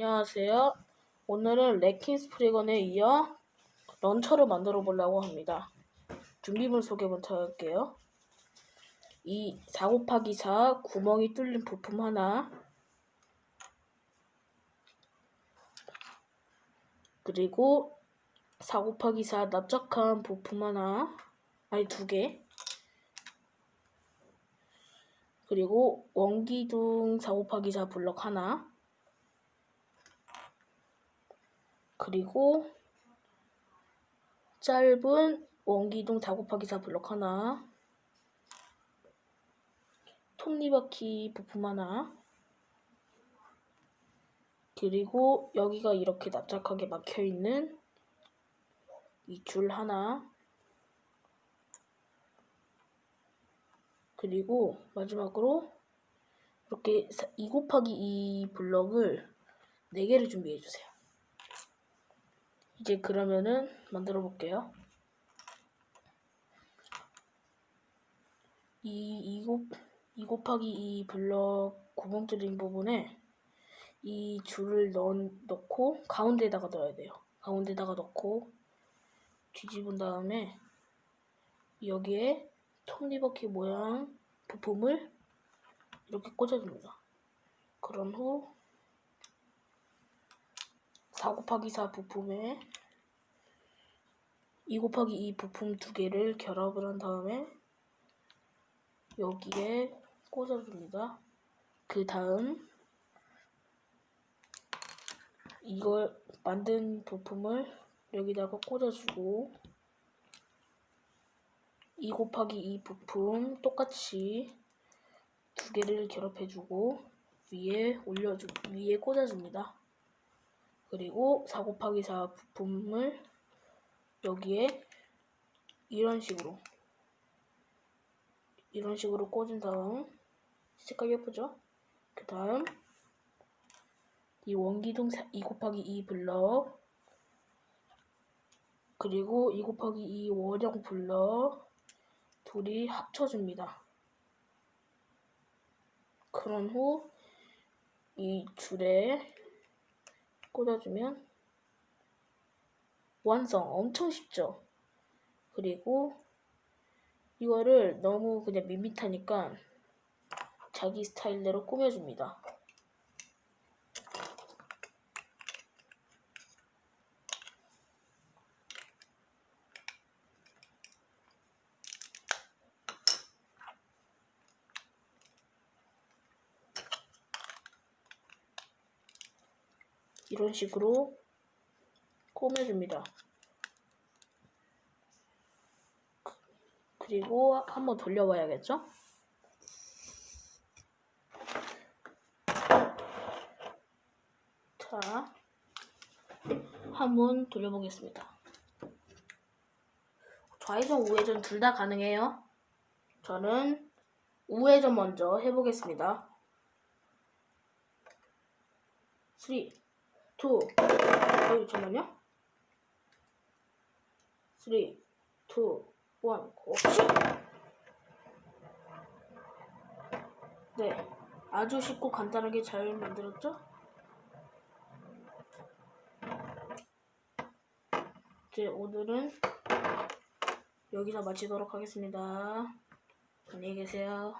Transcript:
안녕하세요. 오늘은 레킨 스프리건에 이어 런처를 만들어 보려고 합니다. 준비물 소개부터 할게요. 이 4 곱하기 4 구멍이 뚫린 부품 하나 그리고 4 곱하기 4 납작한 부품 하나 아니 두개 그리고 원기둥 4 곱하기 4 블럭 하나 그리고 짧은 원기둥 4 곱하기 4 블럭 하나 톱니바퀴 부품 하나 그리고 여기가 이렇게 납작하게 막혀 있는 이 줄 하나 그리고 마지막으로 이렇게 2 곱하기 2 블럭을 4개를 준비해 주세요. 이제 그러면은 만들어 볼게요. 이2 곱, 2 곱하기 2 블럭 구멍 뚫린 부분에 이 줄을 넣, 넣고 가운데다가 넣어야 돼요. 가운데다가 넣고 뒤집은 다음에 여기에 톱니바퀴 모양 부품을 이렇게 꽂아줍니다. 그런 후 4 곱하기 4 부품에 2 곱하기 2 부품 두 개를 결합을 한 다음에 여기에 꽂아줍니다. 그 다음 이걸 만든 부품을 여기다가 꽂아주고 2 곱하기 2 부품 똑같이 두 개를 결합해주고 위에 올려주 위에 꽂아줍니다. 그리고 4 곱하기 4 부품을 여기에 이런 식으로 이런 식으로 꽂은 다음 색깔 예쁘죠? 그 다음 이 원기둥 2 곱하기 2 블럭 그리고 2 곱하기 2 원형 블럭 둘이 합쳐줍니다. 그런 후 이 줄에 꽂아주면 완성 엄청 쉽죠? 그리고 이거를 너무 그냥 밋밋하니까 자기 스타일대로 꾸며줍니다. 이런 식으로 꾸며줍니다. 그리고 한번 돌려봐야겠죠? 자, 한번 돌려보겠습니다. 좌회전, 우회전 둘 다 가능해요. 저는 우회전 먼저 해보겠습니다. 3, 2, 어이, 잠깐만요. 3, 2, 1, 고! 네, 아주 쉽고 간단하게 잘 만들었죠? 이제 오늘은 여기서 마치도록 하겠습니다. 안녕히 계세요.